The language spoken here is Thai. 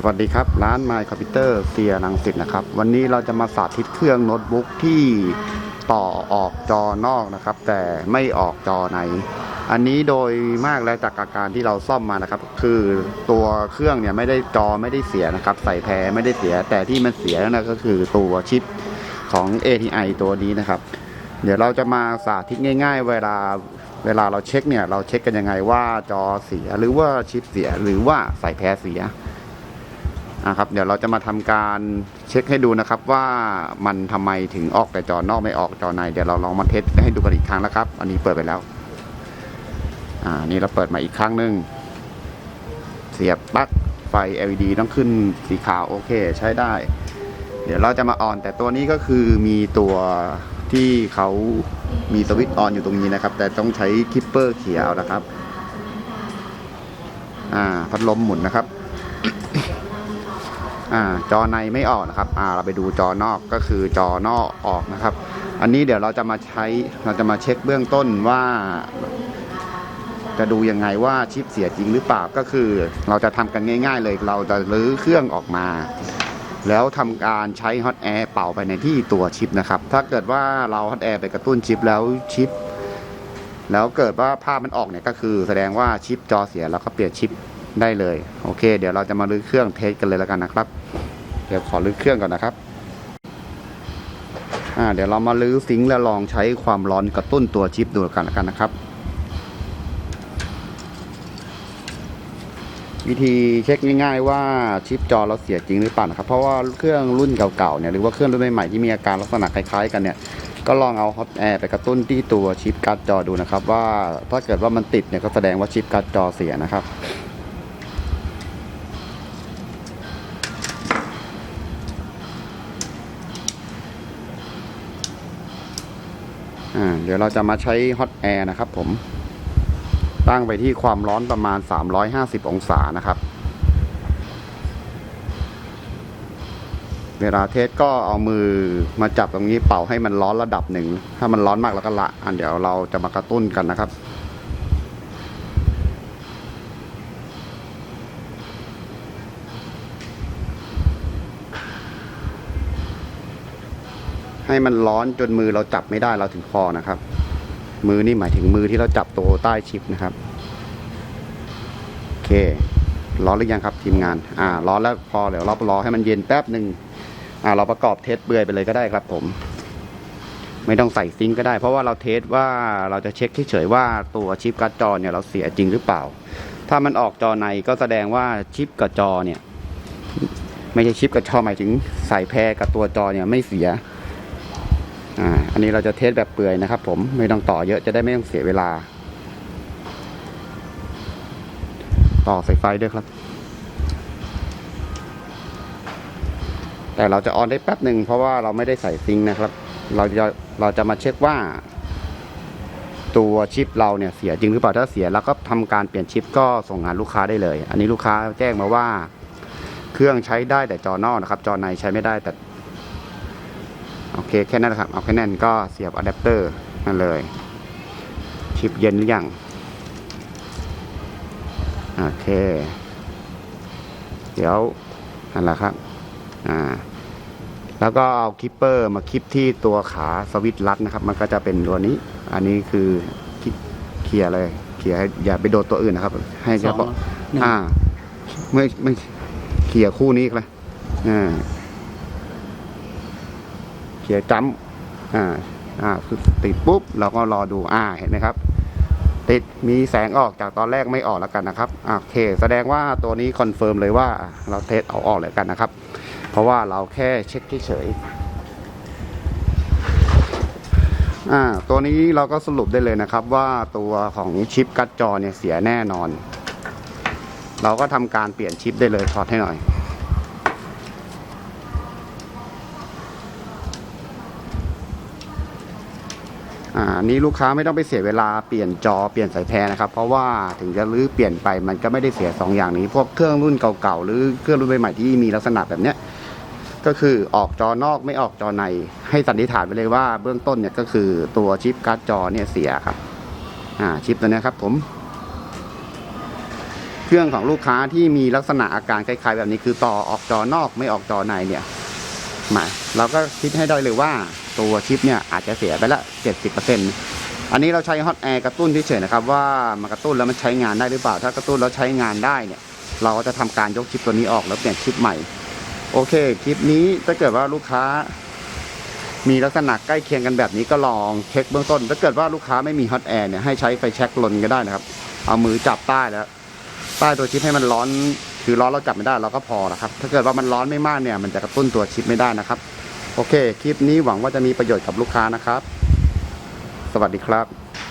สวัสดีครับ ร้าน My Computer เซียรังสิตนะครับ วันนี้เราจะมาสาธิตเครื่องโน้ตบุ๊กที่ต่อออกจอนอกนะครับ แต่ไม่ออกจอใน อันนี้โดยมากแล้วจากอาการที่เราซ่อมมานะครับ คือตัวเครื่องเนี่ยไม่ได้จอไม่ได้เสียนะครับ ใส่แพรไม่ได้เสีย แต่ที่มันเสียนั่นก็คือตัวชิปของ ATI ตัวนี้นะครับ เดี๋ยวเราจะมาสาธิตง่าย ๆ เวลาเวลาเราเช็คเนี่ยเราเช็คกันยังไงว่าจอเสียหรือว่าชิปเสียหรือว่าใส่แพรเสีย อะครับ เดี๋ยวเราจะมาทำการเช็คให้ดูนะครับว่ามันทำไมถึงออกแต่จอนอกไม่ออกจอใน เดี๋ยวเราลองมาเทสให้ดูกันอีกครั้งนะครับ อันนี้เปิดไปแล้ว อ่านี่เราเปิดมาอีกครั้งหนึ่งเสียบปลั๊กไฟ LED ต้องขึ้นสีขาวโอเคใช้ได้ เดี๋ยวเราจะมาออน แต่ตัวนี้ก็คือมีตัวที่เขามีสวิตช์ออนอยู่ตรงนี้นะครับ แต่ต้องใช้คิปเปอร์เขียวนะครับ อ่าพัดลมหมุนนะครับ อ่าจอในไม่ออกนะครับอ่าเราไปดูจอนอกก็คือจอนอกออกนะครับ อันนี้เดี๋ยวเราจะมาใช้เราจะมาเช็คเบื้องต้นว่า จะดูยังไงว่าชิปเสียจริงหรือเปล่าก็คือ เราจะทำกันง่าย ๆ เลยเราจะรื้อเครื่องออกมา แล้วทำการใช้ฮอตแอร์เป่าไปในที่ตัวชิปนะครับ ถ้าเกิดว่าเราฮอตแอร์ไปกระตุ้นชิปแล้วชิปแล้วเกิดว่าภาพมันออกเนี่ยก็คือแสดงว่าชิปจอเสียแล้วก็เปลี่ยนชิป ได้เลย โอเค เดี๋ยวเราจะมารื้อเครื่องเทสกันเลยแล้วกันนะครับ เดี๋ยวขอรื้อเครื่องก่อนนะครับอ่าเดี๋ยวเรามารื้อซิงค์แล้วลองใช้ความร้อนกระตุ้นตัวชิปดูกันแล้วกันนะครับ วิธีเช็คง่าย ๆ ว่าชิปจอเราเสียจริงหรือเปล่านะครับ เพราะว่าเครื่องรุ่นเก่าๆเนี่ยหรือว่าเครื่องรุ่นใหม่ๆที่มีอาการลักษณะคล้ายๆ กันเนี่ยก็ลองเอาฮอตแอร์ไปกระตุ้นที่ตัวชิปการ์ดจอดูนะครับ ว่าถ้าเกิดว่ามันติดเนี่ยก็แสดงว่าชิปการ์ดจอเสียนะครับ เดี๋ยวเราจะมาใช้ฮอตแอร์นะครับผม ตั้งไปที่ความร้อนประมาณ 350 องศานะครับ เวลาเทสก็เอามือมาจับตรงนี้เป่าให้มันร้อนระดับหนึ่ง ถ้ามันร้อนมากแล้วก็ละ อันเดี๋ยวเราจะมากระตุ้นกันนะครับ ให้มันร้อนจนมือเราจับไม่ได้เราถึงคอนะครับ มือนี่หมายถึงมือที่เราจับตัวใต้ชิปนะครับโอเค ร้อนหรือยังครับทีมงาน อ่า ร้อนแล้วพอเดี๋ยวเรารอให้มันเย็นแป๊บหนึ่งอ่า เราประกอบเทสเบื่อยไปเลยก็ได้ครับ ผม ไม่ต้องใส่ซิงก็ได้ เพราะว่าเราเทสว่าเราจะเช็คเฉยๆว่าตัวชิปการ์ดจอเนี่ยเราเสียจริงหรือเปล่า ถ้ามันออกจอในก็แสดงว่าชิปกับจอเนี่ยไม่ใช่ชิปกับจอหมายถึงใส่แพรกับตัวจอเนี่ยไม่เสีย อ่าอันนี้เราจะเทสแบบเปื่อยนะครับ ผมไม่ต้องต่อเยอะจะได้ไม่ต้องเสียเวลา ต่อสายไฟด้วยครับ แต่เราจะออนได้แป๊บหนึ่งเพราะว่าเราไม่ได้ใส่ซิงนะครับ เราจะเราจะมาเช็คว่า ตัวชิปเราเนี่ยเสียจริงหรือเปล่าถ้าเสียแล้วก็ทำการเปลี่ยนชิปก็ส่งงานลูกค้าได้เลย อันนี้ลูกค้าแจ้งมาว่า เครื่องใช้ได้แต่จอนอกนะครับ จอในใช้ไม่ได้แต่ โอเคแค่นั้นแหละครับเอาแค่นั้นก็เสียบอะแดปเตอร์นั่นเลยชิปเย็นหรือยังโอเค เดี๋ยวนั่นแหละครับอ่าแล้วก็เอาคิปเปอร์มาคลิปที่ตัวขาสวิตช์ลัดนะครับ มันก็จะเป็นตัวนี้ อันนี้คือคลิปเคลียร์เลยเคลียร์ให้อย่าไปโดนตัวอื่นนะครับ ให้เฉพาะหนึ่งอ่าไม่ไม่เคลียร์คู่นี้เลยอ่า เขียร์จัมอ่าอ่าคือติดปุ๊บเราก็รอดูอ่าเห็นไหมครับ ติดมีแสงออกจากตอนแรกไม่ออกแล้วกันนะครับอ่าโอเค แสดงว่าตัวนี้คอนเฟิร์มเลยว่าเราเทสเอาออกเลยกันนะครับ เพราะว่าเราแค่เช็คเฉยอ่าตัวนี้เราก็สรุปได้เลยนะครับว่าตัวของชิปการ์ดจอเนี่ยเสียแน่นอน เราก็ทำการเปลี่ยนชิปได้เลยถอดให้หน่อย อ่านี่ลูกค้าไม่ต้องไปเสียเวลาเปลี่ยนจอเปลี่ยนสายแพรนะครับ เพราะว่าถึงจะรื้อเปลี่ยนไปมันก็ไม่ได้เสียสองอย่างนี้ พวกเครื่องรุ่นเก่าๆหรือเครื่องรุ่นใหม่ๆที่มีลักษณะแบบเนี้ยก็คือออกจอนอกไม่ออกจอใน ให้สันนิษฐานไปเลยว่าเบื้องต้นเนี่ยก็คือตัวชิปการ์ดจอเนี่ยเสียครับอ่าชิปตัวนี้ครับผมเครื่องของลูกค้าที่มีลักษณะอาการคล้ายๆแบบนี้คือต่อออกจอนอกไม่ออกจอในเนี่ยมาเราก็คิดให้ได้เลยว่า ตัวชิปเนี่ยอาจจะเสียไปละ 70%อันนี้เราใช้ฮอตแอร์กระตุ้นเฉยๆนะครับว่ามันกระตุ้นแล้วมันใช้งานได้หรือเปล่า ถ้ากระตุ้นแล้วใช้งานได้เนี่ยเราก็จะทำการยกชิปตัวนี้ออกแล้วเปลี่ยนชิปใหม่ โอเคคลิปนี้ถ้าเกิดว่าลูกค้า มีลักษณะใกล้เคียงกันแบบนี้ก็ลองเช็คเบื้องต้น ถ้าเกิดว่าลูกค้าไม่มีฮอตแอร์เนี่ยให้ใช้ไฟแช็กลนก็ได้นะครับ เอามือจับใต้แล้วใต้ตัวชิปให้มันร้อนคือร้อนเราจับไม่ได้เราก็พอนะครับ ถ้าเกิดว่ามันร้อนไม่มากเนี่ยมันจะกระตุ้นตัวชิปไม่ได้นะครับ โอเค คลิปนี้หวังว่าจะมีประโยชน์กับลูกค้านะครับ สวัสดีครับ